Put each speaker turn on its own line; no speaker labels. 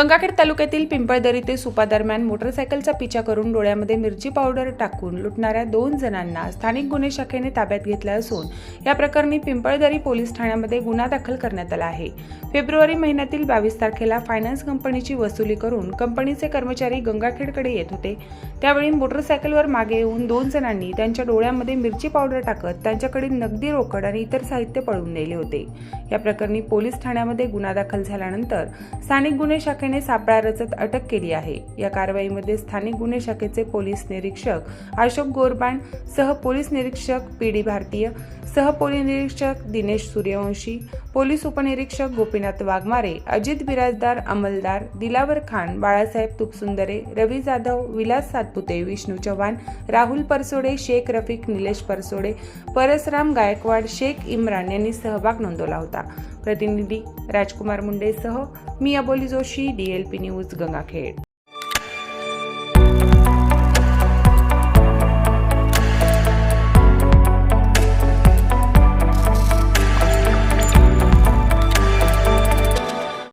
गंगाखेड तालुक्यातील पिंपळदरी ते सुपा दरम्यान मोटरसायकलचा पिछा करून डोळ्यामध्ये मिरची पावडर टाकून लुटणाऱ्या दोन जणांना स्थानिक गुन्हे शाखेने ताब्यात घेतलं असून या प्रकरणी पिंपळदरी पोलीस ठाण्यामध्ये गुन्हा दाखल करण्यात आला आहे. फेब्रुवारी महिन्यातील बावीस तारखेला फायनान्स कंपनीची वसुली करून कंपनीचे कर्मचारी गंगाखेडकडे येत होते. त्यावेळी मोटरसायकलवर मागे येऊन दोन जणांनी त्यांच्या डोळ्यामध्ये मिरची पावडर टाकत त्यांच्याकडे नगदी रोकड आणि इतर साहित्य पळून नेले होते. या प्रकरणी पोलीस ठाण्यामध्ये गुन्हा दाखल झाल्यानंतर स्थानिक गुन्हे शाखेने सापळा रचत अटक केली आहे. या कारवाईमध्ये स्थानिक गुन्हे शाखेचे पोलीस निरीक्षक अशोक गोरबाण सह पोलीस निरीक्षक पी डी भारतीय सहपोली निरीक्षक दिनेश सूर्यवंशी पोलीस उपनिरीक्षक गोपीनाथ वाघमारे अजित बिराजदार अंमलदार दिलावर खान बाळासाहेब तुपसुंदरे रवी जाधव विलास सातपुते विष्णू चव्हाण राहुल परसोडे शेख रफिक निलेश परसोडे परसराम गायकवाड शेख इम्रान यांनी सहभाग नोंदवला होता. प्रतिनिधी राजकुमार मुंडेसह मी Aboli Joshi D L P news Gangakhed.